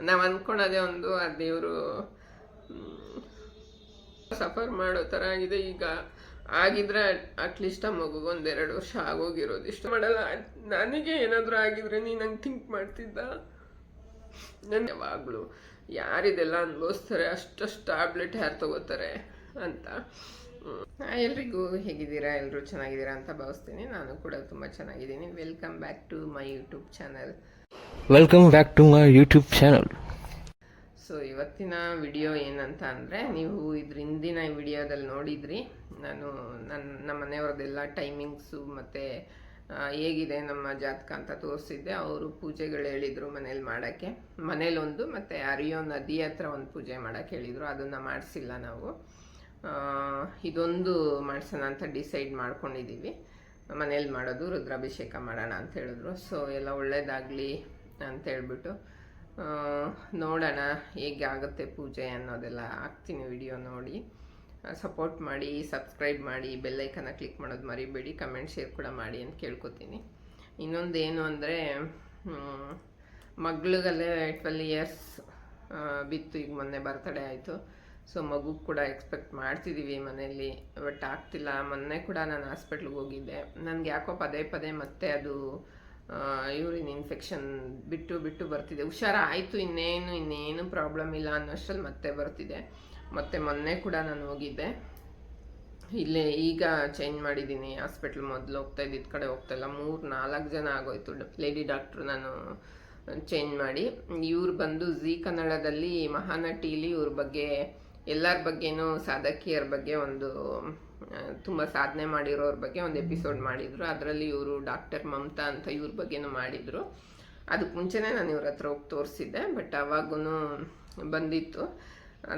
ನಾವು ಅಂದ್ಕೊಳ್ಳೋದೇ ಒಂದು, ಆ ದೇವರು ಸಫರ್ ಮಾಡೋ ಥರ ಆಗಿದೆ. ಈಗ ಆಗಿದ್ರೆ ಅಟ್ಲೀಸ್ಟ್ ಆ ಮಗುಗೆ ಎರಡು ವರ್ಷ ಆಗೋಗಿರೋದು. ಇಷ್ಟ ಮಾಡಲ್ಲ. ನನಗೆ ಏನಾದರೂ ಆಗಿದ್ರೆ ನೀನು ನಂಗೆ ಥಿಂಕ್ ಮಾಡ್ತಿದ್ದ? ನನ್ನ ಯಾವಾಗಲೂ ಯಾರಿದೆಲ್ಲ ಅನುಭವಿಸ್ತಾರೆ? ಅಷ್ಟಷ್ಟು ಟ್ಯಾಬ್ಲೆಟ್ ಯಾರು ತಗೋತಾರೆ ಅಂತ. ಎಲ್ರಿಗೂ ಹೇಗಿದ್ದೀರಾ? ಎಲ್ಲರೂ ಚೆನ್ನಾಗಿದ್ದೀರಾ ಅಂತ ಭಾವಿಸ್ತೀನಿ. ನಾನು ಕೂಡ ತುಂಬ ಚೆನ್ನಾಗಿದ್ದೀನಿ. Welcome back to my YouTube channel Welcome back to my YouTube channel so ಇವತ್ತಿನ ವಿಡಿಯೋ ಏನಂತ ಅಂದರೆ, ನೀವು ಇದ್ರ ಹಿಂದಿನ ವಿಡಿಯೋದಲ್ಲಿ ನೋಡಿದ್ರಿ. ನಾನು ನನ್ನ ನಮ್ಮ ಮನೆಯವ್ರದ್ದೆಲ್ಲ ಟೈಮಿಂಗ್ಸು ಮತ್ತು ಹೇಗಿದೆ ನಮ್ಮ ಜಾತಕ ಅಂತ ತೋರಿಸಿದ್ದೆ. ಅವರು ಪೂಜೆಗಳು ಹೇಳಿದರು ಮನೇಲಿ ಮಾಡೋಕ್ಕೆ. ಮನೇಲಿ ಒಂದು ಮತ್ತು ಅರಿಯೋ ನದಿ ಹತ್ರ ಒಂದು ಪೂಜೆ ಮಾಡೋಕ್ಕೆ ಹೇಳಿದರು. ಅದನ್ನು ಮಾಡಿಸಿಲ್ಲ ನಾವು. ಇದೊಂದು ಮಾಡಿಸೋಣ ಅಂತ ಡಿಸೈಡ್ ಮಾಡ್ಕೊಂಡಿದ್ದೀವಿ ಮನೇಲಿ ಮಾಡೋದು, ರುದ್ರಾಭಿಷೇಕ ಮಾಡೋಣ ಅಂತ ಹೇಳಿದ್ರು. ಸೊ ಎಲ್ಲ ಒಳ್ಳೇದಾಗಲಿ ಅಂತ ಹೇಳ್ಬಿಟ್ಟು ನೋಡೋಣ ಹೇಗೆ ಆಗುತ್ತೆ ಪೂಜೆ ಅನ್ನೋದೆಲ್ಲ ಹಾಕ್ತೀನಿ ವಿಡಿಯೋ ನೋಡಿ. ಸಪೋರ್ಟ್ ಮಾಡಿ ಸಬ್ಸ್ಕ್ರೈಬ್ ಮಾಡಿ ಬೆಲ್ಲೈಕನ್ನ ಕ್ಲಿಕ್ ಮಾಡೋದು ಮರಿಬೇಡಿ ಕಮೆಂಟ್ ಶೇರ್ ಕೂಡ ಮಾಡಿ ಅಂತ ಕೇಳ್ಕೊತೀನಿ. ಏನು ಅಂದರೆ ಮಗಳಿಗಲ್ಲೇ ಟ್ವೆಲ್ ಇಯರ್ಸ್ ಬಿತ್ತು, ಈಗ ಮೊನ್ನೆ ಬರ್ತಡೇ ಆಯಿತು. ಸೊ ಮಗು ಕೂಡ ಎಕ್ಸ್ಪೆಕ್ಟ್ ಮಾಡ್ತಿದ್ದೀವಿ ಮನೆಯಲ್ಲಿ ಬಟ್ ಆಗ್ತಿಲ್ಲ. ಮೊನ್ನೆ ಕೂಡ ನಾನು ಹಾಸ್ಪಿಟ್ಲಿಗೆ ಹೋಗಿದ್ದೆ. ನನಗೆ ಯಾಕೋ ಪದೇ ಪದೇ ಮತ್ತೆ ಅದು ಯೂರಿನ್ ಇನ್ಫೆಕ್ಷನ್ ಬಿಟ್ಟು ಬಿಟ್ಟು ಬರ್ತಿದೆ. ಹುಷಾರಾಯಿತು. ಇನ್ನೇನು ಇನ್ನೇನು ಪ್ರಾಬ್ಲಮ್ ಇಲ್ಲ ಅನ್ನೋಷ್ಟರಲ್ಲಿ ಮತ್ತೆ ಬರ್ತಿದೆ. ಮತ್ತೆ ಮೊನ್ನೆ ಕೂಡ ನಾನು ಹೋಗಿದ್ದೆ. ಇಲ್ಲೇ ಈಗ ಚೇಂಜ್ ಮಾಡಿದ್ದೀನಿ. ಹಾಸ್ಪಿಟ್ಲ್ ಮೊದಲು ಹೋಗ್ತಾ ಇದ್ದಿದ್ದ ಕಡೆ ಹೋಗ್ತಾ ಇಲ್ಲ. ಮೂರು, ನಾಲ್ಕು ಜನ ಆಗೋಯ್ತು. ಲೇಡಿ ಡಾಕ್ಟ್ರು ನಾನು ಚೇಂಜ್ ಮಾಡಿ. ಇವ್ರು ಬಂದು ಝೀ ಕನ್ನಡದಲ್ಲಿ ಮಹಾನಟಿಲಿ ಇವ್ರ ಬಗ್ಗೆ ಎಲ್ಲರ ಬಗ್ಗೆನೂ ಸಾಧಕಿಯರ ಬಗ್ಗೆ ಒಂದು ತುಂಬ ಸಾಧನೆ ಮಾಡಿರೋರ ಬಗ್ಗೆ ಒಂದು ಎಪಿಸೋಡ್ ಮಾಡಿದರು. ಅದರಲ್ಲಿ ಇವರು ಡಾಕ್ಟರ್ ಮಮತಾ ಅಂತ ಇವ್ರ ಬಗ್ಗೆನೂ ಮಾಡಿದರು. ಅದಕ್ಕೆ ಮುಂಚೆನೇ ನಾನು ಇವ್ರ ಹತ್ರ ಹೋಗಿ ತೋರಿಸಿದ್ದೆ, ಬಟ್ ಅವಾಗೂ ಬಂದಿತ್ತು.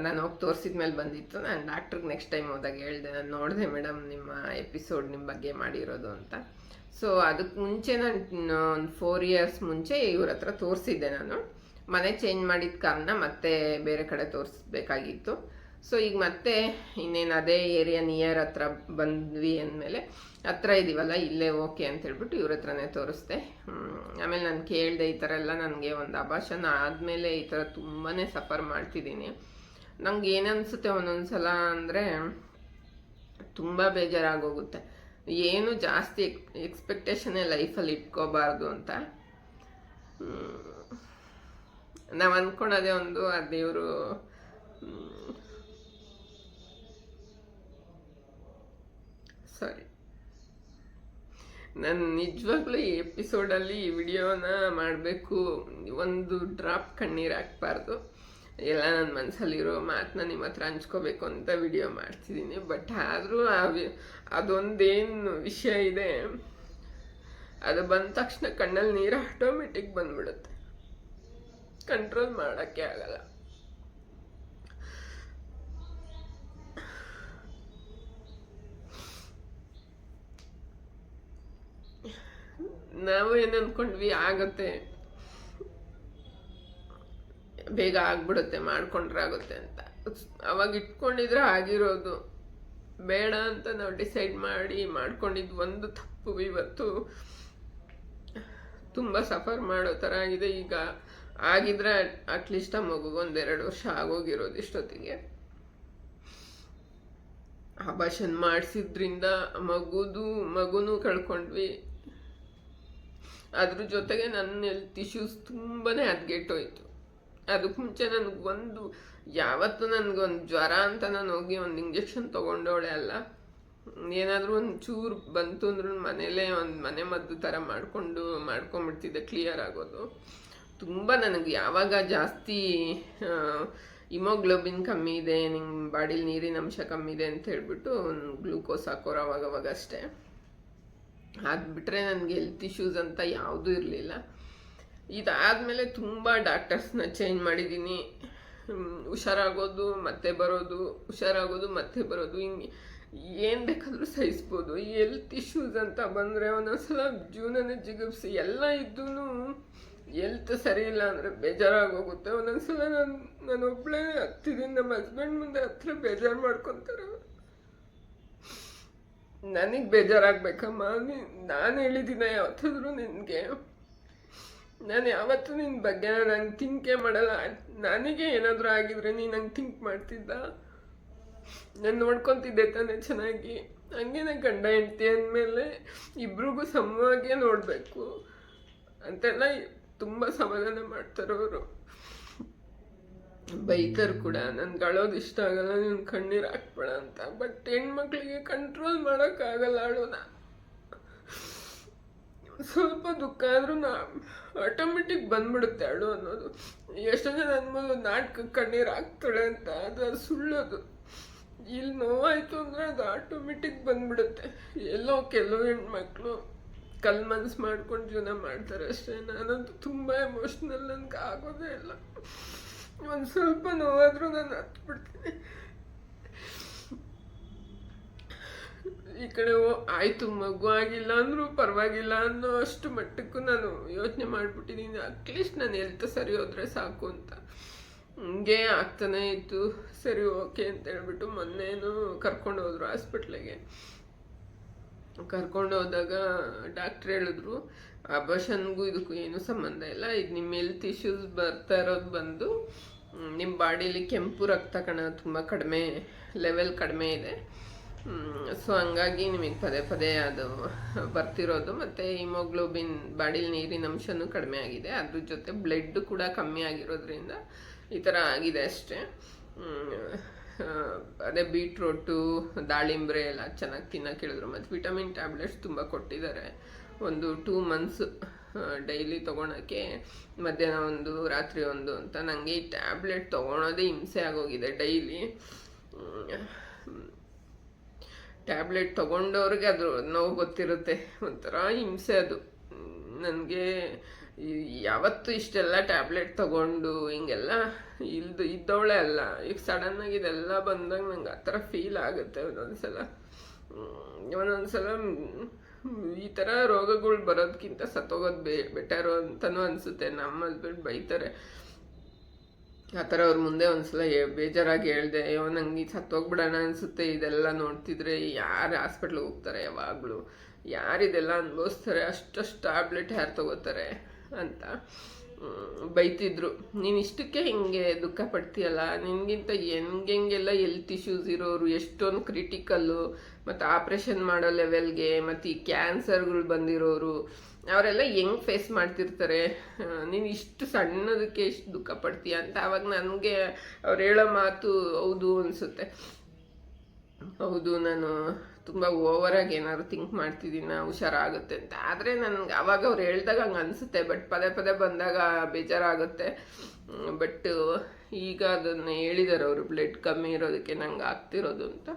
ನಾನು ಹೋಗಿ ತೋರಿಸಿದ ಮೇಲೆ ಬಂದಿತ್ತು. ನಾನು ಡಾಕ್ಟ್ರಿಗೆ ನೆಕ್ಸ್ಟ್ ಟೈಮ್ ಹೋದಾಗ ಹೇಳಿದೆ, ನಾನು ನೋಡಿದೆ ಮೇಡಮ್ ನಿಮ್ಮ ಎಪಿಸೋಡ್ ನಿಮ್ಮ ಬಗ್ಗೆ ಮಾಡಿರೋದು ಅಂತ. ಸೊ ಅದಕ್ಕೆ ಮುಂಚೆ ನಾನು ಒಂದು ಫೋರ್ ಇಯರ್ಸ್ ಮುಂಚೆ ಇವ್ರ ಹತ್ರ ತೋರಿಸಿದ್ದೆ ನಾನು. ಮನೆ ಚೇಂಜ್ ಮಾಡಿದ ಕಾರಣ ಮತ್ತೆ ಬೇರೆ ಕಡೆ ತೋರಿಸ್ಬೇಕಾಗಿತ್ತು. ಸೊ ಈಗ ಮತ್ತೆ ಇನ್ನೇನು ಅದೇ ಏರಿಯಾ ನಿಯರ್ ಹತ್ರ ಬಂದ್ವಿ ಅಂದಮೇಲೆ ಹತ್ರ ಇದೀವಲ್ಲ, ಇಲ್ಲೇ ಓಕೆ ಅಂತ ಹೇಳ್ಬಿಟ್ಟು ಇವ್ರ ಹತ್ರನೇ ತೋರಿಸ್ದೆ. ಆಮೇಲೆ ನಾನು ಕೇಳಿದೆ ಈ ಥರ ಎಲ್ಲ ನನಗೆ ಒಂದು ಅಭಾಷಣ ಆದಮೇಲೆ ಈ ಥರ ತುಂಬಾ ಸಫರ್ ಮಾಡ್ತಿದ್ದೀನಿ. ನಂಗೆ ಏನನ್ಸುತ್ತೆ ಒಂದೊಂದು ಸಲ ಅಂದರೆ ತುಂಬ ಬೇಜಾರಾಗೋಗುತ್ತೆ. ಏನು ಜಾಸ್ತಿ ಎಕ್ಸ್ಪೆಕ್ಟೇಷನ್ನೇ ಲೈಫಲ್ಲಿ ಇಟ್ಕೋಬಾರ್ದು ಅಂತ. ನಾವು ಅಂದ್ಕೊಳೋದೇ ಒಂದು ಆ ದೇವರು ಸಾರಿ ನಾನು ನಿಜವಾಗ್ಲೂ ಈ ಎಪಿಸೋಡಲ್ಲಿ ಈ ವಿಡಿಯೋನ ಮಾಡಬೇಕು. ಒಂದು ಡ್ರಾಪ್ ಕಣ್ಣೀರು ಹಾಕ್ಬಾರ್ದು. ಎಲ್ಲ ನನ್ನ ಮನಸ್ಸಲ್ಲಿರೋ ಮಾತನ್ನ ನಿಮ್ಮ ಹತ್ರ ಹಂಚ್ಕೋಬೇಕು ಅಂತ ವಿಡಿಯೋ ಮಾಡ್ತಿದ್ದೀನಿ ಬಟ್ ಆದರೂ ಆ ವಿ- ಅದೊಂದೇನು ವಿಷಯ ಇದೆ. ಅದು ಬಂದ ತಕ್ಷಣ ಕಣ್ಣಲ್ಲಿ ನೀರು ಆಟೋಮೆಟಿಕ್ ಬಂದ್ಬಿಡುತ್ತೆ. ಕಂಟ್ರೋಲ್ ಮಾಡೋಕ್ಕೆ ಆಗಲ್ಲ. ನಾವು ಏನು ಅಂದ್ಕೊಂಡ್ವಿ ಆಗತ್ತೆ. ಬೇಗ ಆಗ್ಬಿಡುತ್ತೆ ಮಾಡ್ಕೊಂಡ್ರೆ ಆಗುತ್ತೆ ಅಂತ. ಅವಾಗ ಇಟ್ಕೊಂಡಿದ್ರೆ ಆಗಿರೋದು. ಬೇಡ ಅಂತ ನಾವು ಡಿಸೈಡ್ ಮಾಡಿ ಮಾಡ್ಕೊಂಡಿದ್ದು ಒಂದು ತಪ್ಪು ಇವತ್ತು. ತುಂಬ ಸಫರ್ ಮಾಡೋ ಥರ ಆಗಿದೆ ಈಗ. ಆಗಿದ್ರೆ ಅಟ್ಲೀಸ್ಟ್ ಆ ಮಗುಗೆ ಒಂದೆರಡು ವರ್ಷ ಆಗೋಗಿರೋದು ಇಷ್ಟೊತ್ತಿಗೆ. ಆಭಾಷನ್ ಮಾಡಿಸಿದ್ರಿಂದ ಮಗುದು, ಮಗುನೂ ಕಳ್ಕೊಂಡ್ವಿ. ಅದ್ರ ಜೊತೆಗೆ ನನ್ನ ಹೆಲ್ತ್ ಇಶ್ಯೂಸ್ ತುಂಬಾ ಹದ್ಗೆಟ್ಟೋಯ್ತು. ಅದಕ್ಕೆ ಮುಂಚೆ ನನಗೆ ಒಂದು, ಯಾವತ್ತು ನನಗೊಂದು ಜ್ವರ ಅಂತ ನಾನು ಹೋಗಿ ಒಂದು ಇಂಜೆಕ್ಷನ್ ತೊಗೊಂಡೋಳೆ ಅಲ್ಲ, ಏನಾದರೂ ಒಂದು ಚೂರು ಬಂತು ಅಂದ್ರೂ ಮನೇಲೇ ಒಂದು ಮನೆ ಮದ್ದು ಥರ ಮಾಡಿಕೊಂಡು, ಮಾಡ್ಕೊಂಬಿಡ್ತಿದ್ದೆ ಕ್ಲಿಯರ್ ಆಗೋದು. ತುಂಬ ನನಗೆ ಯಾವಾಗ ಜಾಸ್ತಿ ಇಮೋಗ್ಲೋಬಿನ್ ಕಮ್ಮಿ ಇದೆ ನಿಮ್ಮ ಬಾಡಿಲಿ ನೀರಿನ ಅಂಶ ಕಮ್ಮಿ ಇದೆ ಅಂತ ಹೇಳ್ಬಿಟ್ಟು ಗ್ಲೂಕೋಸ್ ಹಾಕೋರು ಅವಾಗವಾಗ ಅವಾಗ ಅಷ್ಟೇ. ಅದು ಬಿಟ್ಟರೆ ನನಗೆ ಹೆಲ್ತ್ ಇಶ್ಯೂಸ್ ಅಂತ ಯಾವುದೂ ಇರಲಿಲ್ಲ. ಇದಾದಮೇಲೆ ತುಂಬ ಡಾಕ್ಟರ್ಸ್ನ ಚೇಂಜ್ ಮಾಡಿದ್ದೀನಿ ಹುಷಾರಾಗೋದು, ಮತ್ತೆ ಬರೋದು, ಹುಷಾರಾಗೋದು, ಮತ್ತೆ ಬರೋದು, ಹಿಂಗೆ ಏನು ಬೇಕಾದರೂ ಸಹಿಸ್ಬೋದು. ಈ ಹೆಲ್ತ್ ಇಶ್ಯೂಸ್ ಅಂತ ಬಂದರೆ ಒಂದೊಂದ್ಸಲ ಜೀವನನ ಜಿಗುಪ್ಸಿ ಎಲ್ಲ ಇದ್ದೂ ಹೆಲ್ತ್ ಸರಿ ಇಲ್ಲ ಅಂದರೆ ಬೇಜಾರಾಗೋಗುತ್ತೆ. ಒಂದೊಂದ್ಸಲ ನಾನು ನಾನು ಒಬ್ಬಳೇ ಹತ್ತಿದ್ದೀನಿ ನಮ್ಮ ಹಸ್ಬೆಂಡ್ ಮುಂದೆ ಹತ್ರ ಬೇಜಾರು ಮಾಡ್ಕೊತಾರೆ. ನನಗೆ ಬೇಜಾರಾಗಬೇಕಮ್ಮ. ನೀನು, ನಾನು ಹೇಳಿದ್ದೀನ ಯಾವತ್ತಾದ್ರೂ ನಿನಗೆ. ನಾನು ಯಾವತ್ತೂ ನಿನ್ನ ಬಗ್ಗೆ ನಂಗೆ ಥಿಂಕೇ ಮಾಡಲ್ಲ. ನನಗೆ ಏನಾದರೂ ಆಗಿದ್ರೆ ನೀನು ನಂಗೆ ಥಿಂಕ್ ಮಾಡ್ತಿದ್ದ? ನಾನು ನೋಡ್ಕೊತಿದ್ದೆ ತಾನೇ ಚೆನ್ನಾಗಿ. ಹಂಗೇನೆ ಗಂಡ ಹೆಂಡ್ತಿ ಅಂದಮೇಲೆ ಇಬ್ರಿಗೂ ಸಮವಾಗೇ ನೋಡಬೇಕು. ಅಂತೆಲ್ಲ ತುಂಬ ಸಮಾಧಾನ ಮಾಡ್ತಾರೆ ಬೈತಾರೆ ಕೂಡ, ನನ್ಗೆ ಅಳೋದು ಇಷ್ಟ ಆಗಲ್ಲ, ನೀನು ಕಣ್ಣೀರು ಹಾಕ್ಬೇಡ ಅಂತ. ಬಟ್ ಹೆಣ್ಮಕ್ಳಿಗೆ ಕಂಟ್ರೋಲ್ ಮಾಡೋಕ್ಕಾಗಲ್ಲ ಅಳೋನ ಸ್ವಲ್ಪ ದುಃಖ ಆದ್ರೂ ನಾ ಆಟೋಮೆಟಿಕ್ ಬಂದ್ಬಿಡುತ್ತೆ ಅಳು ಅನ್ನೋದು. ಎಷ್ಟೋ ಜನ ಅನ್ಬೋದು ನಾಟಕಕ್ಕೆ ಕಣ್ಣೀರು ಹಾಕ್ತಾಳೆ ಅಂತ ಅದು ಅದು ಸುಳ್ಳೋದು. ಇಲ್ಲಿ ನೋವಾಯ್ತು ಅಂದ್ರೆ ಅದು ಆಟೋಮೆಟಿಕ್ ಬಂದ್ಬಿಡುತ್ತೆ. ಎಲ್ಲೋ ಕೆಲವು ಹೆಣ್ಮಕ್ಳು ಕಲ್ ಮನ್ಸು ಮಾಡ್ಕೊಂಡು ಜೀವನ ಮಾಡ್ತಾರೆ ಅಷ್ಟೇ. ನಾನಂತೂ ತುಂಬ ಎಮೋಷ್ನಲ್ ನನ್ಗೆ ಆಗೋದೇ ಇಲ್ಲ. ಒಂದು ಸ್ವಲ್ಪ ನೋವಾದರೂ ನಾನು ಹತ್ಬಿಡ್ತೀನಿ. ಈ ಕಡೆ ಓ, ಆಯ್ತು, ಮಗು ಆಗಿಲ್ಲ ಅಂದರೂ ಪರವಾಗಿಲ್ಲ ಅನ್ನೋ ಅಷ್ಟು ಮಟ್ಟಕ್ಕೂ ನಾನು ಯೋಚನೆ ಮಾಡ್ಬಿಟ್ಟಿದ್ದೀನಿ ಅಟ್ಲೀಸ್ಟ್ ನಾನು ಎಲ್ತ ಸರಿ ಹೋದ್ರೆ ಸಾಕು ಅಂತ. ಹಿಂಗೆ ಆಗ್ತಾನೆ ಇತ್ತು ಸರಿ ಓಕೆ ಅಂತ ಹೇಳ್ಬಿಟ್ಟು ಮೊನ್ನೆನೂ ಕರ್ಕೊಂಡು ಹೋದ್ರು ಹಾಸ್ಪಿಟ್ಲಿಗೆ ಕರ್ಕೊಂಡು ಹೋದಾಗ ಡಾಕ್ಟ್ರ್ ಹೇಳಿದ್ರು ಅಬರ್ಷನ್ಗೂ ಇದಕ್ಕೂ ಏನೂ ಸಂಬಂಧ ಇಲ್ಲ. ಇದು ನಿಮ್ಮ ಹೆಲ್ತ್ ಇಶ್ಯೂಸ್ ಬರ್ತಾ ಇರೋದು ಬಂದು ನಿಮ್ಮ ಬಾಡಿಲಿ ಕೆಂಪು ರಕ್ತ ಕಣ ತುಂಬ ಕಡಿಮೆ ಲೆವೆಲ್ ಕಡಿಮೆ ಇದೆ. ಸೊ ಹಂಗಾಗಿ ನಿಮಗೆ ಪದೇ ಪದೇ ಅದು ಬರ್ತಿರೋದು. ಮತ್ತು ಹಿಮೋಗ್ಲೋಬಿನ್ ಬಾಡಿಲಿ ನೀರಿನ ಅಂಶನೂ ಕಡಿಮೆ ಆಗಿದೆ. ಅದ್ರ ಜೊತೆ ಬ್ಲಡ್ ಕೂಡ ಕಮ್ಮಿ ಆಗಿರೋದ್ರಿಂದ ಈ ಥರ ಆಗಿದೆ ಅಷ್ಟೇ. ಅದೇ ಬೀಟ್ರೋಟು ದಾಳಿಂಬ್ರೆ ಎಲ್ಲ ಚೆನ್ನಾಗಿ ತಿನ್ನೋಕೆ ಹೇಳಿದ್ರು ಮತ್ತು ವಿಟಮಿನ್ ಟ್ಯಾಬ್ಲೆಟ್ಸ್ ತುಂಬ ಕೊಟ್ಟಿದ್ದಾರೆ. ಒಂದು ಟೂ ಮಂತ್ಸ್ ಡೈಲಿ ತೊಗೊಳಕ್ಕೆ ಮಧ್ಯಾಹ್ನ ಒಂದು ರಾತ್ರಿ ಒಂದು ಅಂತ. ನನಗೆ ಈ ಟ್ಯಾಬ್ಲೆಟ್ ತೊಗೊಳೋದೇ ಹಿಂಸೆ ಆಗೋಗಿದೆ ಡೈಲಿ ಟ್ಯಾಬ್ಲೆಟ್ ತೊಗೊಂಡವ್ರಿಗೆ ಅದು ನೋವು ಗೊತ್ತಿರುತ್ತೆ ಒಂಥರ ಹಿಂಸೆ ಅದು. ನನಗೆ ಯಾವತ್ತು ಇಷ್ಟೆಲ್ಲ ಟ್ಯಾಬ್ಲೆಟ್ ತಗೊಂಡು ಹಿಂಗೆಲ್ಲ ಇಲ್ದು ಇದ್ದವಳೆ ಅಲ್ಲ. ಈಗ ಸಡನ್ನಾಗಿ ಇದೆಲ್ಲ ಬಂದಾಗ ನಂಗೆ ಆ ಥರ ಫೀಲ್ ಆಗುತ್ತೆ ಒಂದೊಂದು ಸಲ ಒಂದೊಂದ್ಸಲ ಹ್ಮ್, ಈ ಥರ ರೋಗಗಳು ಬರೋದಕ್ಕಿಂತ ಸತ್ತೋಗೋದು ಬೇ ಬೆಟರು ಅಂತಲೂ ಅನಿಸುತ್ತೆ. ನಮ್ಮ ಹಸ್ಬೆಂಡ್ ಬೈತಾರೆ. ಆ ಥರ ಅವ್ರ ಮುಂದೆ ಒಂದ್ಸಲ ಬೇಜಾರಾಗಿ ಹೇಳ್ದೆ, ಅಯ್ಯೋ, ನಂಗೆ ಸತ್ತೋಗ್ಬಿಡೋಣ ಅನಿಸುತ್ತೆ. ಇದೆಲ್ಲ ನೋಡ್ತಿದ್ರೆ ಯಾರು ಹಾಸ್ಪಿಟ್ಲಿಗೆ ಹೋಗ್ತಾರೆ ಯಾವಾಗಲೂ. ಯಾರು ಇದೆಲ್ಲ ಅನುಭವಿಸ್ತಾರೆ? ಅಷ್ಟಷ್ಟು ಟ್ಯಾಬ್ಲೆಟ್ ಯಾರು ತಗೋತಾರೆ ಅಂತ. ಬೈತಿದ್ರು. ನೀನು ಇಷ್ಟಕ್ಕೆ ಹಿಂಗೆ ದುಃಖ ಪಡ್ತೀಯಲ್ಲ? ನಿನಗಿಂತ ಹೆಂಗೆಲ್ಲ ಹೆಲ್ತ್ ಇಶ್ಯೂಸ್ ಇರೋರು, ಎಷ್ಟೊಂದು ಕ್ರಿಟಿಕಲ್ಲು ಮತ್ತು ಆಪ್ರೇಷನ್ ಮಾಡೋ ಲೆವೆಲ್ಗೆ ಮತ್ತು ಈ ಕ್ಯಾನ್ಸರ್ಗಳು ಬಂದಿರೋರು, ಅವರೆಲ್ಲ ಹೆಂಗ್ ಫೇಸ್ ಮಾಡ್ತಿರ್ತಾರೆ? ನೀನು ಇಷ್ಟು ಸಣ್ಣದಕ್ಕೆ ಇಷ್ಟು ದುಃಖ ಪಡ್ತೀಯ ಅಂತ ಆವಾಗ ನನಗೆ ಅವ್ರು ಹೇಳೋ ಮಾತು ಹೌದು ಅನಿಸುತ್ತೆ. ಹೌದು, ನಾನು ತುಂಬ ಓವರಾಗಿ ಏನಾದ್ರು ಥಿಂಕ್ ಮಾಡ್ತಿದ್ದೀನ ಹುಷಾರಾಗುತ್ತೆ ಅಂತ. ಆದರೆ ನನಗೆ ಅವಾಗ ಅವ್ರು ಹೇಳ್ದಾಗ ಹಂಗೆ ಅನಿಸುತ್ತೆ ಬಟ್ ಪದೇ ಪದೇ ಬಂದಾಗ ಬೇಜಾರಾಗುತ್ತೆ. ಬಟ್ ಈಗ ಅದನ್ನು ಹೇಳಿದ್ದಾರೆ ಅವರು ಬ್ಲಡ್ ಕಮ್ಮಿ ಇರೋದಕ್ಕೆ ನಂಗೆ ಆಗ್ತಿರೋದು ಅಂತ.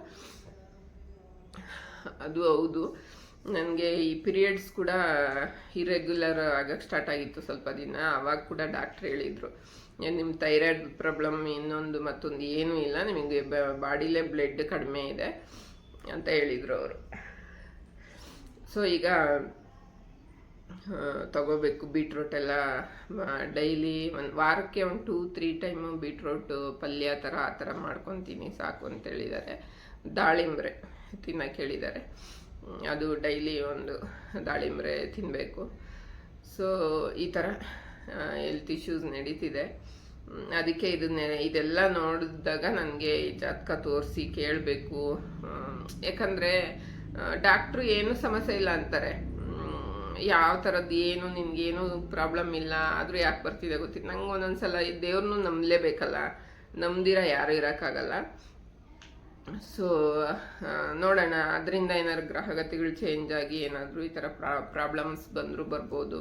ಅದು ಹೌದು. ನನಗೆ ಈ ಪೀರಿಯಡ್ಸ್ ಕೂಡ ಇರೆಗ್ಯುಲರ್ ಆಗಕ್ಕೆ ಸ್ಟಾರ್ಟ್ ಆಗಿತ್ತು ಸ್ವಲ್ಪ ದಿನ. ಅವಾಗ ಕೂಡ ಡಾಕ್ಟ್ರ್ ಹೇಳಿದರು ನಿಮ್ಮ ಥೈರಾಯ್ಡ್ ಪ್ರಾಬ್ಲಮ್ ಇನ್ನೊಂದು ಮತ್ತೊಂದು ಏನೂ ಇಲ್ಲ, ನಿಮಗೆ ಬಾಡಿಲೇ ಬ್ಲಡ್ ಕಡಿಮೆ ಇದೆ. ಅಂತ ಹೇಳಿದರು ಅವರು. ಸೊ ಈಗ ತಗೋಬೇಕು ಬೀಟ್ರೋಟ್ ಎಲ್ಲ ಡೈಲಿ ಒಂದು ವಾರಕ್ಕೆ ಒಂದು ಟೂ ತ್ರೀ ಟೈಮು ಬೀಟ್ರೋಟು ಪಲ್ಯ ಥರ, ಆ ಥರ ಮಾಡ್ಕೊತೀನಿ, ಸಾಕು ಅಂತ ಹೇಳಿದ್ದಾರೆ. ದಾಳಿಂಬ್ರೆ ತಿನ್ನಕ್ಕೆ ಹೇಳಿದ್ದಾರೆ. ಅದು ಡೈಲಿ ಒಂದು ದಾಳಿಂಬ್ರೆ ತಿನ್ನಬೇಕು ಸೊ ಈ ಥರ ಹೆಲ್ತ್ ಇಶ್ಯೂಸ್ ನಡೀತಿದೆ. ಅದಕ್ಕೆ ಇದನ್ನೇ ಇದೆಲ್ಲ ನೋಡಿದಾಗ ನನಗೆ ಜಾತಕ ತೋರಿಸಿ ಕೇಳಬೇಕು. ಯಾಕಂದರೆ ಡಾಕ್ಟ್ರು ಏನು ಸಮಸ್ಯೆ ಇಲ್ಲ ಅಂತಾರೆ. ಯಾವ ಥರದ್ದು ಏನು, ನಿನಗೇನು ಪ್ರಾಬ್ಲಮ್ ಇಲ್ಲ, ಆದರೂ ಯಾಕೆ ಬರ್ತಿದೆ ಗೊತ್ತಿಲ್ಲ. ನಂಗೆ ಒಂದೊಂದ್ಸಲ ದೇವ್ರನ್ನೂ ನಂಬಲೇಬೇಕಲ್ಲ. ನಂಬ್ದಿರ ಯಾರು ಇರೋಕ್ಕಾಗಲ್ಲ. ಸೊ ನೋಡೋಣ. ಅದರಿಂದ ಏನಾದ್ರು ಗ್ರಹಗತಿಗಳು ಚೇಂಜ್ ಆಗಿ ಏನಾದರೂ ಈ ಥರ ಪ್ರಾಬ್ಲಮ್ಸ್ ಬಂದರೂ ಬರ್ಬೋದು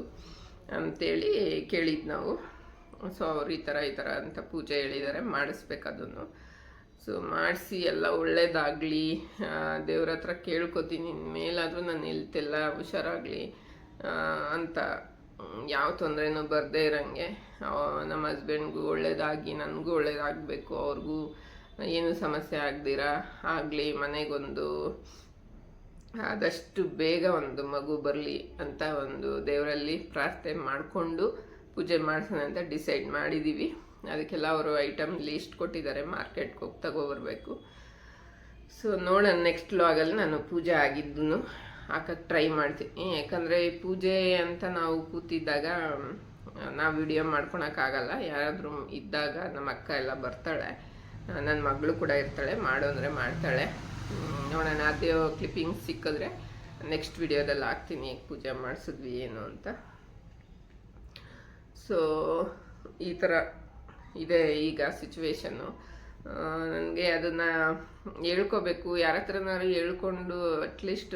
ಅಂತೇಳಿ ಕೇಳಿದ್ದು ನಾವು. ಸೊ ಅವ್ರು ಈ ಥರ ಈ ಥರ ಅಂತ ಪೂಜೆ ಹೇಳಿದ್ದಾರೆ, ಮಾಡಿಸ್ಬೇಕು ಅದನ್ನು. ಸೊ ಮಾಡಿಸಿ, ಎಲ್ಲ ಒಳ್ಳೇದಾಗಲಿ. ದೇವ್ರ ಹತ್ರ ಕೇಳ್ಕೊತೀನಿ ಮೇಲಾದರೂ ನಾನು ಹೆಲ್ತ್ ಎಲ್ಲ ಹುಷಾರಾಗಲಿ ಅಂತ. ಯಾವ ತೊಂದರೆನೂ ಬರದೇ ಇರೋಂಗೆ. ನಮ್ಮ ಹಸ್ಬೆಂಡ್ಗೂ ಒಳ್ಳೇದಾಗಿ, ನನಗೂ ಒಳ್ಳೇದಾಗಬೇಕು. ಅವ್ರಿಗೂ ಏನು ಸಮಸ್ಯೆ ಆಗ್ದಿರ? ಆಗಲಿ, ಮನೆಗೊಂದು ಆದಷ್ಟು ಬೇಗ ಒಂದು ಮಗು ಬರಲಿ ಅಂತ ಒಂದು ದೇವರಲ್ಲಿ ಪ್ರಾರ್ಥನೆ ಮಾಡಿಕೊಂಡು ಪೂಜೆ ಮಾಡಿಸೋಣ ಅಂತ ಡಿಸೈಡ್ ಮಾಡಿದ್ದೀವಿ ಅದಕ್ಕೆಲ್ಲ ಅವರು ಐಟಮ್ ಲೀಸ್ಟ್ ಕೊಟ್ಟಿದ್ದಾರೆ, ಮಾರ್ಕೆಟ್ಗೆ ಹೋಗಿ ತಗೋಬರ್ಬೇಕು. ಸೊ ನೋಡೋಣ ನೆಕ್ಸ್ಟ್ ಲಾಗಲ್ಲಿ ನಾನು ಪೂಜೆ ಆಗಿದ್ದು ಹಾಕಕ್ಕೆ ಟ್ರೈ ಮಾಡ್ತೀನಿ. ಯಾಕಂದರೆ ಪೂಜೆ ಅಂತ ನಾವು ಕೂತಿದ್ದಾಗ, ನಾವು ವಿಡಿಯೋ ಮಾಡ್ಕೊಳಕ್ಕಾಗಲ್ಲ ಯಾರಾದರೂ ಇದ್ದಾಗ ನಮ್ಮ ಅಕ್ಕ ಎಲ್ಲ ಬರ್ತಾಳೆ. ನನ್ನ ಮಗಳು ಕೂಡ ಇರ್ತಾಳೆ, ಮಾಡೋ ಅಂದರೆ ಮಾಡ್ತಾಳೆ. ನೋಡೋಣ, ಅದೇ ಕ್ಲಿಪ್ಪಿಂಗ್ ಸಿಕ್ಕಿದ್ರೆ ನೆಕ್ಸ್ಟ್ ವಿಡಿಯೋದಲ್ಲಿ ಹಾಕ್ತೀನಿ. ಪೂಜೆ ಮಾಡಿಸಿದ್ವಿ ಏನು ಅಂತ. ಸೊ ಈ ಥರ ಇದೆ ಈಗ ಸಿಚುವೇಶನ್ನು ನನಗೆ ಅದನ್ನು ಹೇಳ್ಕೋಬೇಕು. ಯಾರ ಹತ್ರನಾದ್ರು ಹೇಳ್ಕೊಂಡು ಅಟ್ಲೀಸ್ಟ್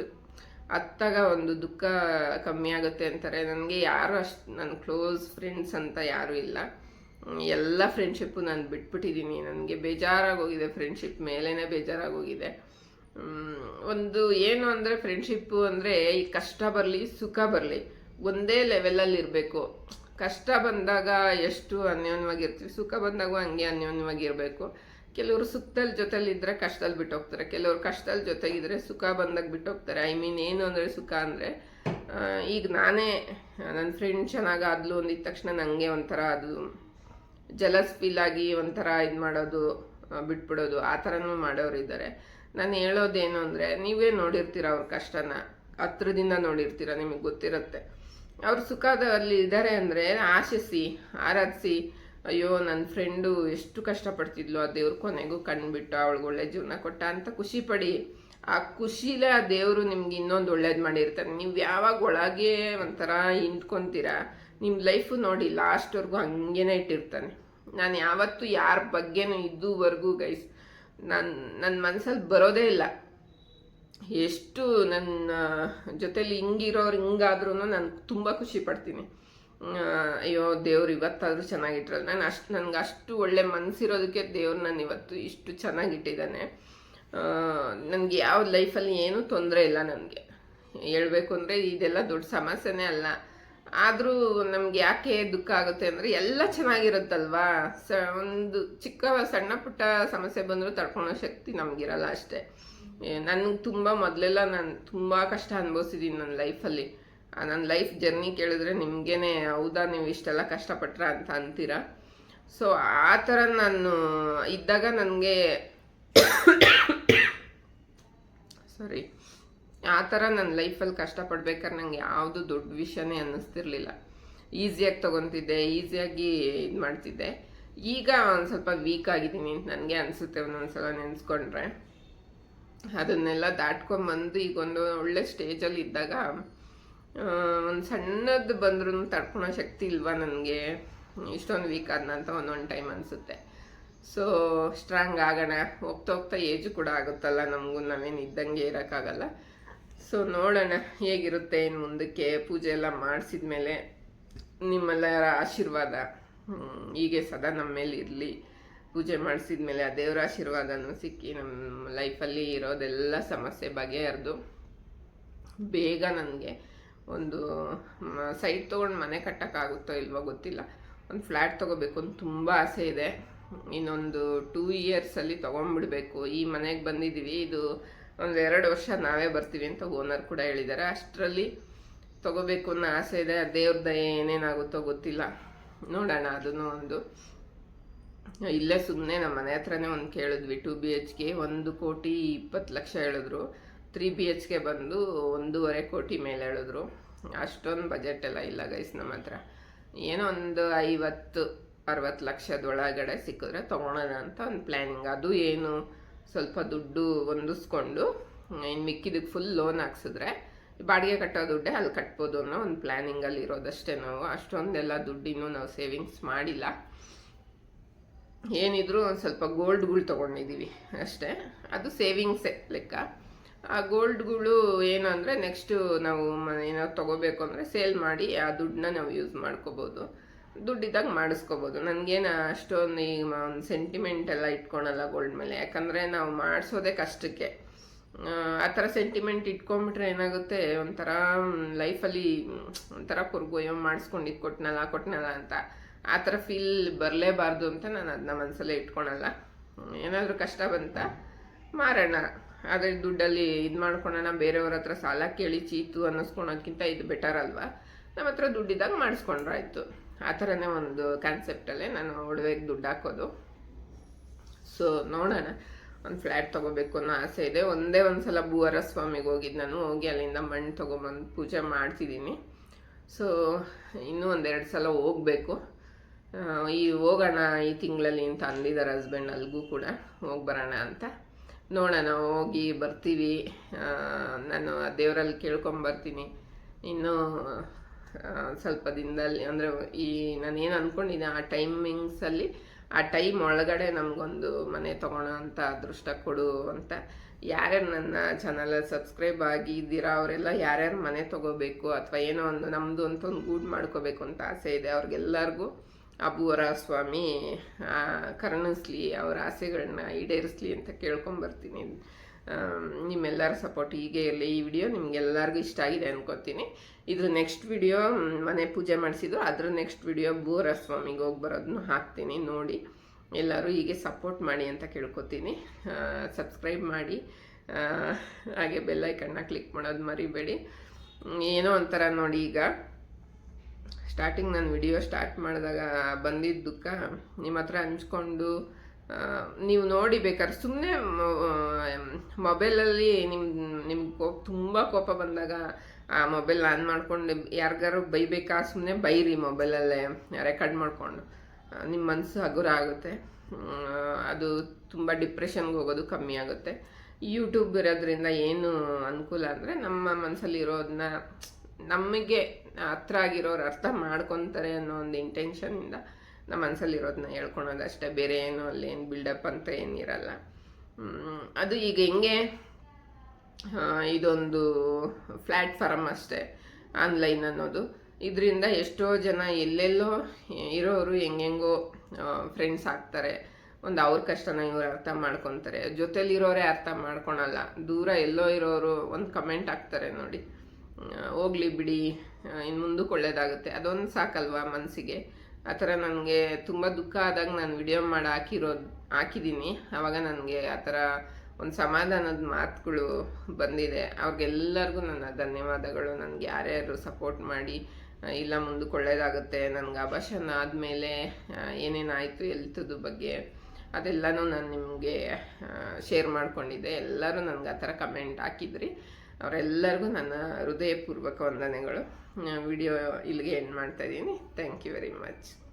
ಅತ್ತಾಗ ಒಂದು ದುಃಖ ಕಮ್ಮಿ ಆಗುತ್ತೆ ಅಂತಾರೆ. ನನಗೆ ಯಾರು ಅಷ್ಟು ನನ್ನ ಕ್ಲೋಸ್ ಫ್ರೆಂಡ್ಸ್ ಅಂತ ಯಾರೂ ಇಲ್ಲ. ಎಲ್ಲ ಫ್ರೆಂಡ್ಶಿಪ್ಪು ನಾನು ಬಿಟ್ಬಿಟ್ಟಿದ್ದೀನಿ ನನಗೆ ಬೇಜಾರಾಗೋಗಿದೆ ಫ್ರೆಂಡ್ಶಿಪ್ ಮೇಲೇ ಬೇಜಾರಾಗೋಗಿದೆ ಒಂದು ಏನು ಅಂದರೆ ಫ್ರೆಂಡ್ಶಿಪ್ಪು ಅಂದರೆ ಈ ಕಷ್ಟ ಬರಲಿ, ಸುಖ ಬರಲಿ, ಒಂದೇ ಲೆವೆಲಲ್ಲಿ ಇರಬೇಕು ಕಷ್ಟ ಬಂದಾಗ ಎಷ್ಟು ಅನ್ಯೋನ್ಯವಾಗಿರ್ತೀವಿ, ಸುಖ ಬಂದಾಗ ಹಂಗೆ ಅನ್ಯೋನ್ಯವಾಗಿರಬೇಕು. ಕೆಲವರು ಸುತ್ತಲ ಜೊತೆಲಿ ಇದ್ದರೆ ಕಷ್ಟದಲ್ಲಿ ಬಿಟ್ಟೋಗ್ತಾರೆ, ಕೆಲವರು ಕಷ್ಟದಲ್ಲಿ ಜೊತೆಗಿದ್ರೆ ಸುಖ ಬಂದಾಗ ಬಿಟ್ಟೋಗ್ತಾರೆ. ಐ ಮೀನ್ ಏನು ಅಂದರೆ ಸುಖ ಅಂದರೆ ಈಗ ನಾನೇ ನನ್ನ ಫ್ರೆಂಡ್ ಚೆನ್ನಾಗಿ ಆದ್ಲು ಅಂದಿದ ತಕ್ಷಣ ನನಗೆ ಒಂಥರ ಅದು ಜಲಸ್ ಫೀಲ್ ಆಗಿ ಒಂಥರ ಇದು ಮಾಡೋದು ಬಿಟ್ಬಿಡೋದು, ಆ ಥರನೂ ಮಾಡೋರು ಇದ್ದಾರೆ ನಾನು ಹೇಳೋದೇನು ಅಂದರೆ, ನೀವೇ ನೋಡಿರ್ತೀರ ಅವ್ರ ಕಷ್ಟನ, ಹತ್ರದಿಂದ ನೋಡಿರ್ತೀರ, ನಿಮಗೆ ಗೊತ್ತಿರುತ್ತೆ. ಅವ್ರ ಸುಖದಲ್ಲಿ ಇದ್ದಾರೆ ಅಂದರೆ ಆಶಿಸಿ, ಆರಾಧಿಸಿ, ಅಯ್ಯೋ ನನ್ನ ಫ್ರೆಂಡು ಎಷ್ಟು ಕಷ್ಟಪಡ್ತಿದ್ಲು ಆ ದೇವ್ರ ಕೊನೆಗೂ ಕಂಡುಬಿಟ್ಟು ಅವಳಿಗೆ ಒಳ್ಳೆ ಜೀವನ ಕೊಟ್ಟ ಅಂತ ಖುಷಿ ಪಡಿ. ಆ ಖುಷಿಲೇ ಆ ದೇವರು ನಿಮ್ಗೆ ಇನ್ನೊಂದು ಒಳ್ಳೇದು ಮಾಡಿರ್ತಾರೆ ನೀವು ಯಾವಾಗ ಒಳಗೆ ಒಂಥರ ಹಿಂಡ್ಕೊತೀರ ನಿಮ್ಮ ಲೈಫು ನೋಡಿ ಲಾಸ್ಟ್ವರೆಗೂ ಹಂಗೇನೆ ಇಟ್ಟಿರ್ತಾನೆ. ನಾನು ಯಾವತ್ತೂ ಯಾರ ಬಗ್ಗೆನೂ ಇದುವರೆಗೂ ಗೈಸ್ ನನ್ನ ನನ್ನ ಮನಸ್ಸಲ್ಲಿ ಬರೋದೇ ಇಲ್ಲ. ಎಷ್ಟು ನನ್ನ ಜೊತೇಲಿ ಹಿಂಗಿರೋರು ಹಿಂಗಾದ್ರೂ ನಾನು ತುಂಬ ಖುಷಿ ಪಡ್ತೀನಿ. ಅಯ್ಯೋ, ದೇವ್ರು ಇವತ್ತಾದರೂ ಚೆನ್ನಾಗಿಟ್ರಲ್ಲ. ನಾನು ಅಷ್ಟು, ನನಗೆ ಅಷ್ಟು ಒಳ್ಳೆ ಮನಸ್ಸಿರೋದಕ್ಕೆ ದೇವ್ರು ನಾನು ಇವತ್ತು ಇಷ್ಟು ಚೆನ್ನಾಗಿಟ್ಟಿದ್ದಾನೆ. ನನಗೆ ಯಾವ ಲೈಫಲ್ಲಿ ಏನೂ ತೊಂದರೆ ಇಲ್ಲ ನನಗೆ. ಹೇಳ್ಬೇಕು ಅಂದರೆ ಇದೆಲ್ಲ ದೊಡ್ಡ ಸಮಸ್ಯೆನೇ ಅಲ್ಲ. ಆದರೂ ನಮ್ಗೆ ಯಾಕೆ ದುಃಖ ಆಗುತ್ತೆ ಅಂದರೆ ಎಲ್ಲ ಚೆನ್ನಾಗಿರುತ್ತಲ್ವಾ? ಸ, ಒಂದು ಚಿಕ್ಕ, ಸಣ್ಣ ಪುಟ್ಟ ಸಮಸ್ಯೆ ಬಂದರೂ ತಡ್ಕೊಳ್ಳೋ ಶಕ್ತಿ ನಮಗಿರಲ್ಲ ಅಷ್ಟೇ. ನನಗೆ ತುಂಬ ಮೊದಲೆಲ್ಲ ನಾನು ತುಂಬ ಕಷ್ಟ ಅನುಭವಿಸಿದ್ದೀನಿ ನನ್ನ ಲೈಫಲ್ಲಿ. ನನ್ನ ಲೈಫ್ ಜರ್ನಿ ಕೇಳಿದ್ರೆ ನಿಮಗೇನೆ, ಹೌದಾ, ನೀವು ಇಷ್ಟೆಲ್ಲ ಕಷ್ಟಪಟ್ರ ಅಂತ ಅಂತೀರಾ? ಸೊ, ಆ ಥರ ನಾನು ಇದ್ದಾಗ ನನಗೆ ಸಾರಿ ಆ ಥರ ನನ್ನ ಲೈಫಲ್ಲಿ ಕಷ್ಟಪಡ್ಬೇಕಾದ್ರೆ ನಂಗೆ ಯಾವುದು ದೊಡ್ಡ ವಿಷಯನೇ ಅನ್ನಿಸ್ತಿರ್ಲಿಲ್ಲ. ಈಸಿಯಾಗಿ ತೊಗೊತಿದ್ದೆ, ಈಸಿಯಾಗಿ ಇದು ಮಾಡ್ತಿದ್ದೆ. ಈಗ ಒಂದು ಸ್ವಲ್ಪ ವೀಕ್ ಆಗಿದ್ದೀನಿ ಅಂತ ನನಗೆ ಅನಿಸುತ್ತೆ ಒಂದೊಂದ್ಸಲ ನೆನೆಸ್ಕೊಂಡ್ರೆ. ಅದನ್ನೆಲ್ಲ ದಾಟ್ಕೊಂಬಂದು ಈಗ ಒಂದು ಒಳ್ಳೆ ಸ್ಟೇಜಲ್ಲಿ ಇದ್ದಾಗ ಒಂದು ಸಣ್ಣದ್ದು ಬಂದ್ರೂ ತಡ್ಕೊಳೋ ಶಕ್ತಿ ಇಲ್ವಾ ನನಗೆ? ಇಷ್ಟೊಂದು ವೀಕ್ ಆದ ಅಂತ ಒಂದೊಂದು ಟೈಮ್ ಅನಿಸುತ್ತೆ. ಸೊ ಸ್ಟ್ರಾಂಗ್ ಆಗೋಣ. ಹೋಗ್ತಾ ಹೋಗ್ತಾ ಏಜು ಕೂಡ ಆಗುತ್ತಲ್ಲ ನಮಗೂ, ನಾವೇನು ಇದ್ದಂಗೆ ಇರೋಕ್ಕಾಗಲ್ಲ. ಸೊ ನೋಡೋಣ ಹೇಗಿರುತ್ತೆ ಇನ್ನು ಮುಂದಕ್ಕೆ ಪೂಜೆ ಎಲ್ಲ ಮಾಡಿಸಿದ್ಮೇಲೆ ನಿಮ್ಮೆಲ್ಲರ ಆಶೀರ್ವಾದ? ಹೀಗೆ ಸದಾ ನಮ್ಮ ಮೇಲೆ ಇರಲಿ. ಪೂಜೆ ಮಾಡಿಸಿದ್ಮೇಲೆ ಆ ದೇವರ ಆಶೀರ್ವಾದನೂ ಸಿಕ್ಕಿ ನಮ್ಮ ಲೈಫಲ್ಲಿ ಇರೋದೆಲ್ಲ ಸಮಸ್ಯೆ ಬಗೆಹರಿದು ಬೇಗ ನನಗೆ ಒಂದು ಸೈಟ್ ತೊಗೊಂಡು ಮನೆ ಕಟ್ಟೋಕ್ಕಾಗುತ್ತೋ ಇಲ್ವೋ ಗೊತ್ತಿಲ್ಲ. ಒಂದು ಫ್ಲ್ಯಾಟ್ ತೊಗೋಬೇಕು ಅಂತ ತುಂಬ ಆಸೆ ಇದೆ. ಇನ್ನೊಂದು ಟೂ ಇಯರ್ಸಲ್ಲಿ ತೊಗೊಂಡ್ಬಿಡ್ಬೇಕು. ಈ ಮನೆಗೆ ಬಂದಿದ್ದೀವಿ ಇದು ಒಂದು ಎರಡು ವರ್ಷ ನಾವೇ ಬರ್ತೀವಿ ಅಂತ ಓನರ್ ಕೂಡ ಹೇಳಿದ್ದಾರೆ. ಅಷ್ಟರಲ್ಲಿ ತಗೋಬೇಕು ಅನ್ನೋ ಆಸೆ ಇದೆ. ದೇವ್ರ ದಯೆ ಏನೇನಾಗುತ್ತೋ ಗೊತ್ತಿಲ್ಲ. ನೋಡೋಣ ಅದನ್ನು ಒಂದು. ಇಲ್ಲೇ ಸುಮ್ಮನೆ ನಮ್ಮ ಮನೆ ಹತ್ರನೇ ಒಂದು ಕೇಳಿದ್ವಿ. ಟು ಬಿ ಎಚ್ ಕೆ ಒಂದು ಕೋಟಿ ಇಪ್ಪತ್ತು ಲಕ್ಷ ಹೇಳಿದ್ರು. ತ್ರೀ ಬಿ ಎಚ್ ಕೆ ಬಂದು ಒಂದೂವರೆ ಕೋಟಿ ಮೇಲೆ ಹೇಳಿದ್ರು. ಅಷ್ಟೊಂದು ಬಜೆಟ್ ಎಲ್ಲ ಇಲ್ಲ ಗೈಸ್ ನಮ್ಮ ಹತ್ರ. ಏನೋ ಒಂದು ಐವತ್ತು, ಅರವತ್ತು ಲಕ್ಷದೊಳಗಡೆ ಸಿಕ್ಕಿದ್ರೆ ತೊಗೊಳೋಣ ಅಂತ ಒಂದು ಪ್ಲ್ಯಾನಿಂಗ್ ಅದು ಏನು ಸ್ವಲ್ಪ ದುಡ್ಡು ಹೊಂದಿಸ್ಕೊಂಡು ಇನ್ನು ಮಿಕ್ಕಿದಕ್ಕೆ ಫುಲ್ ಲೋನ್ ಹಾಕ್ಸಿದ್ರೆ, ಬಾಡಿಗೆ ಕಟ್ಟೋ ದುಡ್ಡೇ ಅಲ್ಲಿ ಕಟ್ಬೋದು ಅನ್ನೋ ಒಂದು ಪ್ಲ್ಯಾನಿಂಗಲ್ಲಿ ಇರೋದಷ್ಟೇ ನಾವು. ಅಷ್ಟೊಂದೆಲ್ಲ ದುಡ್ಡಿನೂ ನಾವು ಸೇವಿಂಗ್ಸ್ ಮಾಡಿಲ್ಲ. ಏನಿದ್ರು ಒಂದು ಸ್ವಲ್ಪ ಗೋಲ್ಡ್ಗಳು ತೊಗೊಂಡಿದ್ದೀವಿ ಅಷ್ಟೇ. ಅದು ಸೇವಿಂಗ್ಸೇ ಲೆಕ್ಕ. ಆ ಗೋಲ್ಡ್ಗಳು ಏನು ಅಂದರೆ ನೆಕ್ಸ್ಟು ನಾವು ಏನಾದ್ರು ತೊಗೋಬೇಕು ಅಂದರೆ ಸೇಲ್ ಮಾಡಿ ಆ ದುಡ್ಡನ್ನ ನಾವು ಯೂಸ್ ಮಾಡ್ಕೋಬೋದು. ದುಡ್ಡಿದ್ದಾಗ ಮಾಡಿಸ್ಕೋಬೋದು. ನನಗೇನು ಅಷ್ಟೊಂದು ಈಗ ಒಂದು ಸೆಂಟಿಮೆಂಟ್ ಎಲ್ಲ ಇಟ್ಕೊಳಲ್ಲ ಗೋಲ್ಡ್ ಮೇಲೆ. ಯಾಕಂದರೆ ನಾವು ಮಾಡಿಸೋದೇ ಕಷ್ಟಕ್ಕೆ. ಆ, ಥರ ಸೆಂಟಿಮೆಂಟ್ ಇಟ್ಕೊಂಡ್ಬಿಟ್ರೆ ಏನಾಗುತ್ತೆ? ಒಂಥರ ಲೈಫಲ್ಲಿ ಒಂಥರ ಕುರ್ಗೋಯೋ ಮಾಡಿಸ್ಕೊಂಡು ಇದು ಕೊಟ್ನಲ್ಲ ಕೊಟ್ನಲ್ಲ ಅಂತ. ಆ ಥರ ಫೀಲ್ ಬರಲೇಬಾರ್ದು ಅಂತ ನಾನು ಅದನ್ನ ಮನಸ್ಸಲ್ಲೇ ಇಟ್ಕೊಳಲ್ಲ. ಏನಾದರೂ ಕಷ್ಟ ಬಂತ ಮಾರೋಣ. ಆದರೆ ದುಡ್ಡಲ್ಲಿ ಇದು ಮಾಡ್ಕೊಳೋಣ ಬೇರೆಯವ್ರ ಹತ್ರ ಸಾಲ ಕೇಳಿ ಚೀತು ಅನ್ನಿಸ್ಕೊಳೋಕ್ಕಿಂತ ಇದು ಬೆಟರ್ ಅಲ್ವಾ? ನಮ್ಮ ಹತ್ರ ದುಡ್ಡಿದ್ದಾಗ ಮಾಡಿಸ್ಕೊಂಡ್ರಾಯ್ತು. ಆ ಥರನೇ ಒಂದು ಕಾನ್ಸೆಪ್ಟಲ್ಲೇ ನಾನು ಒಡವೆಗೆ ದುಡ್ಡು ಹಾಕೋದು. ಸೊ ನೋಡೋಣ. ಒಂದು ಫ್ಲ್ಯಾಟ್ ತೊಗೋಬೇಕು ಅನ್ನೋ ಆಸೆ ಇದೆ. ಒಂದೇ ಒಂದು ಸಲ ಭೂವರ ಸ್ವಾಮಿಗೆ ಹೋಗಿದ್ದು ನಾನು. ಹೋಗಿ ಅಲ್ಲಿಂದ ಮಣ್ಣು ತೊಗೊಂಬಂದು ಪೂಜೆ ಮಾಡ್ತಿದ್ದೀನಿ. ಸೊ ಇನ್ನೂ ಒಂದೆರಡು ಸಲ ಹೋಗಬೇಕು. ಈ ಹೋಗೋಣ ಈ ತಿಂಗಳಲ್ಲಿ ಅಂತ ಅಂದಿದ್ದಾರೆ ಹಸ್ಬೆಂಡ್ ಅಲ್ಲಿಗೂ ಕೂಡ. ಹೋಗಿ ಬರೋಣ ಅಂತ. ನೋಡೋಣ, ಹೋಗಿ ಬರ್ತೀವಿ. ನಾನು ದೇವರಲ್ಲಿ ಕೇಳ್ಕೊಂಬರ್ತೀನಿ. ಇನ್ನೂ ಸ್ವಲ್ಪ ದಿನದಲ್ಲಿ ಅಂದರೆ ಈ ನಾನು ಏನು ಅಂದ್ಕೊಂಡಿದ್ದೆ ಆ ಟೈಮಿಂಗ್ಸಲ್ಲಿ, ಆ ಟೈಮ್ ಒಳಗಡೆ ನಮಗೊಂದು ಮನೆ ತೊಗೊಳೋ ಅಂತ ಅದೃಷ್ಟ ಕೊಡು ಅಂತ. ಯಾರ್ಯಾರು ನನ್ನ ಚಾನಲ್ ಸಬ್ಸ್ಕ್ರೈಬ್ ಆಗಿದ್ದೀರಾ, ಅವರೆಲ್ಲ ಯಾರ್ಯಾರು ಮನೆ ತಗೋಬೇಕು ಅಥವಾ ಏನೋ ಒಂದು ನಮ್ಮದು ಅಂತ ಒಂದು ಗೂಡ್ ಮಾಡ್ಕೋಬೇಕು ಅಂತ ಆಸೆ ಇದೆ. ಅವ್ರಿಗೆಲ್ಲರಿಗೂ ಅಬ್ಬುವರ ಸ್ವಾಮಿ ಕರುಣಿಸ್ಲಿ, ಅವ್ರ ಆಸೆಗಳನ್ನ ಈಡೇರಿಸ್ಲಿ ಅಂತ ಕೇಳ್ಕೊಂಬರ್ತೀನಿ. ನಿಮ್ಮೆಲ್ಲರ ಸಪೋರ್ಟ್ ಹೀಗೆ ಇರಲಿ ಈ ವಿಡಿಯೋ ನಿಮ್ಗೆಲ್ಲರಿಗೂ ಇಷ್ಟ ಆಗಿದೆ ಅನ್ಕೋತೀನಿ. ಇದು ನೆಕ್ಸ್ಟ್ ವಿಡಿಯೋ ಮನೆ ಪೂಜೆ ಮಾಡಿಸಿದ್ದು ಅದ್ರ ನೆಕ್ಸ್ಟ್ ವಿಡಿಯೋ ಬೋರ ಸ್ವಾಮಿಗೆ ಹೋಗಿ ಬರೋದನ್ನು ಹಾಕ್ತೀನಿ ನೋಡಿ. ಎಲ್ಲರೂ ಹೀಗೆ ಸಪೋರ್ಟ್ ಮಾಡಿ ಅಂತ ಕೇಳ್ಕೊತೀನಿ. ಸಬ್ಸ್ಕ್ರೈಬ್ ಮಾಡಿ. ಹಾಗೆ ಬೆಲ್ಲೈಕನ್ನ ಕ್ಲಿಕ್ ಮಾಡೋದು ಮರಿಬೇಡಿ. ಏನೋ ಒಂಥರ ನೋಡಿ ಈಗ. ಸ್ಟಾರ್ಟಿಂಗ್ ನಾನು ವಿಡಿಯೋ ಸ್ಟಾರ್ಟ್ ಮಾಡಿದಾಗ ಬಂದಿದ್ದ ದುಃಖ ನಿಮ್ಮ ಹತ್ರ ಹಂಚ್ಕೊಂಡು ನೀವು ನೋಡಿ ಬೇಕಾದ್ರೆ. ಸುಮ್ಮನೆ ಮೊಬೈಲಲ್ಲಿ ನಿಮ್ಮ ನಿಮ್ಗೆ ಕೋಪ ತುಂಬ ಕೋಪ ಬಂದಾಗ ಆ ಮೊಬೈಲ್ ಆನ್ ಮಾಡ್ಕೊಂಡು ಯಾರಿಗಾರು ಬೈಬೇಕಾ? ಸುಮ್ಮನೆ ಬೈರಿ ಮೊಬೈಲಲ್ಲೇ ರೆಕಾರ್ಡ್ ಮಾಡಿಕೊಂಡು. ನಿಮ್ಮ ಮನಸ್ಸು ಹಗುರ ಆಗುತ್ತೆ. ಅದು ತುಂಬ ಡಿಪ್ರೆಷನ್ಗೆ ಹೋಗೋದು ಕಮ್ಮಿ ಆಗುತ್ತೆ. ಯೂಟ್ಯೂಬ್ ಇರೋದ್ರಿಂದ ಏನು ಅನುಕೂಲ ಅಂದರೆ ನಮ್ಮ ಮನಸ್ಸಲ್ಲಿ ಇರೋದನ್ನ ನಮಗೆ ಹತ್ರ ಆಗಿರೋರು ಅರ್ಥ ಮಾಡ್ಕೊತಾರೆ ಅನ್ನೋ ಒಂದು ಇಂಟೆನ್ಷನಿಂದ ನಮ್ಮ ಮನಸ್ಸಲ್ಲಿ ಇರೋದನ್ನ ಹೇಳ್ಕೊಳೋದು ಅಷ್ಟೇ, ಬೇರೆ ಏನು ಅಲ್ಲಿ ಏನು ಬಿಲ್ಡಪ್ ಅಂತ ಏನಿರಲ್ಲ. ಅದು ಈಗ ಹೆಂಗೆ ಇದೊಂದು ಪ್ಲ್ಯಾಟ್ಫಾರ್ಮ್ ಅಷ್ಟೇ ಆನ್ಲೈನ್ ಅನ್ನೋದು. ಇದರಿಂದ ಎಷ್ಟೋ ಜನ ಎಲ್ಲೆಲ್ಲೋ ಇರೋರು ಹೆಂಗೆಂಗೋ ಫ್ರೆಂಡ್ಸ್ ಆಗ್ತಾರೆ. ಒಂದು ಅವ್ರ ಕಷ್ಟನ ಇವ್ರು ಅರ್ಥ ಮಾಡ್ಕೊತಾರೆ. ಜೊತೆಲಿರೋರೇ ಅರ್ಥ ಮಾಡ್ಕೊಳಲ್ಲ. ದೂರ ಎಲ್ಲೋ ಇರೋರು ಒಂದು ಕಮೆಂಟ್ ಹಾಕ್ತಾರೆ ನೋಡಿ. ಹೋಗ್ಲಿ ಬಿಡಿ ಇನ್ನು ಮುಂದಕ್ಕೆ ಒಳ್ಳೇದಾಗುತ್ತೆ. ಅದೊಂದು ಸಾಕಲ್ವಾ ಮನಸ್ಸಿಗೆ ಆ ಥರ ನನಗೆ ತುಂಬ ದುಃಖ ಆದಾಗ ನಾನು ವಿಡಿಯೋ ಮಾಡಿ ಹಾಕಿರೋದು ಹಾಕಿದ್ದೀನಿ. ಆವಾಗ ನನಗೆ ಆ ಥರ ಒಂದು ಸಮಾಧಾನದ ಮಾತುಗಳು ಬಂದಿದೆ. ಅವ್ರಿಗೆಲ್ಲರಿಗೂ ನನ್ನ ಧನ್ಯವಾದಗಳು. ನನಗೆ ಯಾರ್ಯಾರು ಸಪೋರ್ಟ್ ಮಾಡಿ ಇಲ್ಲ ಮುಂದಕ್ಕೆ ಒಳ್ಳೇದಾಗುತ್ತೆ ನನಗೆ ಅಭಾಷಣ ಆದಮೇಲೆ ಏನೇನಾಯಿತು ಎಲ್ತದ್ದು ಬಗ್ಗೆ ಅದೆಲ್ಲನೂ ನಾನು ನಿಮಗೆ ಶೇರ್ ಮಾಡಿಕೊಂಡಿದ್ದೆ. ಎಲ್ಲರೂ ನನಗೆ ಆ ಥರ ಕಮೆಂಟ್ ಹಾಕಿದ್ರಿ. ಅವರೆಲ್ಲರಿಗೂ ನನ್ನ ಹೃದಯಪೂರ್ವಕ ವಂದನೆಗಳು. ವಿಡಿಯೋ ಇಲ್ಲಿಗೆ ಎಂಡ್ ಮಾಡ್ತಾ ಇದ್ದೀನಿ. Thank you very much